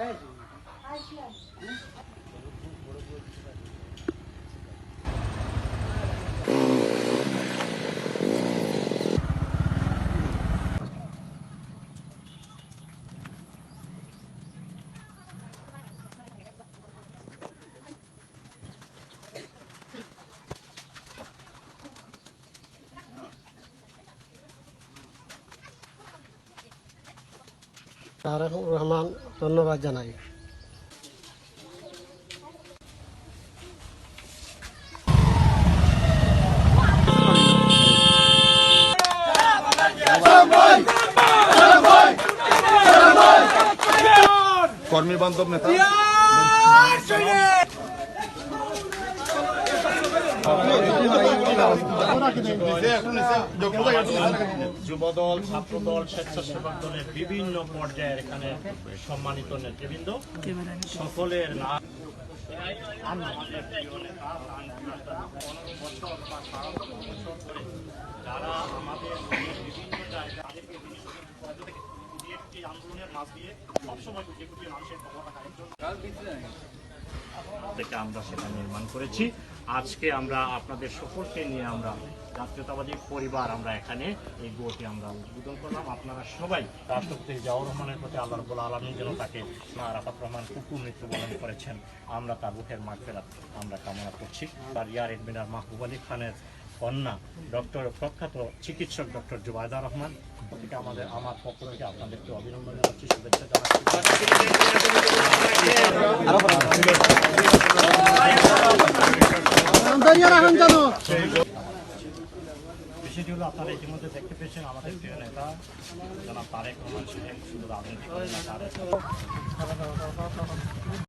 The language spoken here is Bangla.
Hey, তারেক রহমান ধন্যবাদ জানাই। কর্মী বান্ধব নেতা। যুবদল, ছাত্রদল, স্বেচ্ছাসেবক দলের বিভিন্ন পর্যায়ের এখানে সম্মানিত নেতৃবৃন্দ। সকলের নাম আন্দোলনের মাঝ দিয়ে সবসময় মানুষের জন্য থেকে আমরা সেটা নির্মাণ করেছি। আজকে আমরা আপনাদের সকলকে নিয়ে আমরা জাতীয়তাবাদী পরিবার আমরা এখানে এই গোটি আমরা উদ্বোধন করলাম। আপনারা সবাই রাষ্ট্রপতি জিয়াউর রহমানের প্রতি আল্লাহ রবুল আলমী যেন তাকে আরাফাত রহমান কুকুর মৃত্যুবরণ করেছেন, আমরা তার রুহের মাঠ ফেরাত আমরা কামনা করছি। তার ইয়ার এডমিনার মাহবুব আলী খানের কন্যা ডক্টর প্রখ্যাত চিকিৎসক ডক্টর জুবায়দা রহমান থেকে আমাদের আমার পক্ষ থেকে আপনাদেরকে অভিনন্দন জানাচ্ছি, শুভেচ্ছা জানাচ্ছি। বিষয়টি হলো আপনারা ইতিমধ্যে দেখতে পেয়েছেন, আমাদের প্রিয় নেতা, জনাব তারেক রহমান ছিলেন শুধু রাজনৈতিক